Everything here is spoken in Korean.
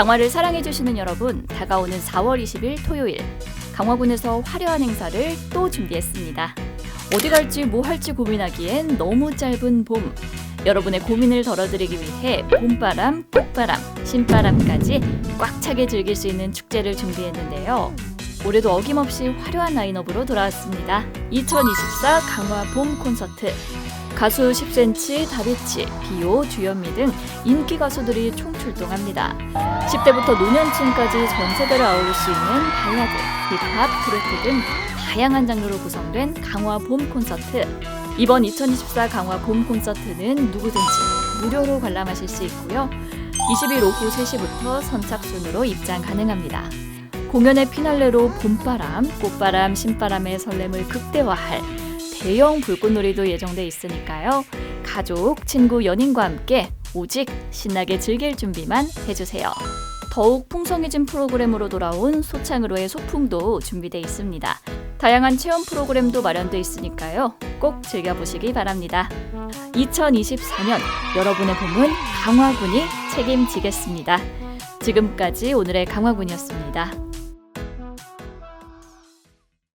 강화를 사랑해주시는 여러분, 다가오는 4월 20일 토요일, 강화군에서 화려한 행사를 또 준비했습니다. 어디 갈지 뭐 할지 고민하기엔 너무 짧은 봄. 여러분의 고민을 덜어드리기 위해 봄바람, 꽃바람, 신바람까지 꽉 차게 즐길 수 있는 축제를 준비했는데요. 올해도 어김없이 화려한 라인업으로 돌아왔습니다. 2024 강화 봄 콘서트. 가수 10cm, 다비치, 비오, 주현미 등 인기 가수들이 총출동합니다. 10대부터 노년층까지 전 세대를 아우를 수 있는 발라드, 힙합, 트로트 등 다양한 장르로 구성된 강화 봄 콘서트. 이번 2024 강화 봄 콘서트는 누구든지 무료로 관람하실 수 있고요. 20일 오후 3시부터 선착순으로 입장 가능합니다. 공연의 피날레로 봄바람, 꽃바람, 신바람의 설렘을 극대화할 대형 불꽃놀이도 예정돼 있으니까요. 가족, 친구, 연인과 함께 오직 신나게 즐길 준비만 해주세요. 더욱 풍성해진 프로그램으로 돌아온 소창으로의 소풍도 준비돼 있습니다. 다양한 체험 프로그램도 마련돼 있으니까요. 꼭 즐겨보시기 바랍니다. 2024년 여러분의 봄은 강화군이 책임지겠습니다. 지금까지 오늘의 강화군이었습니다.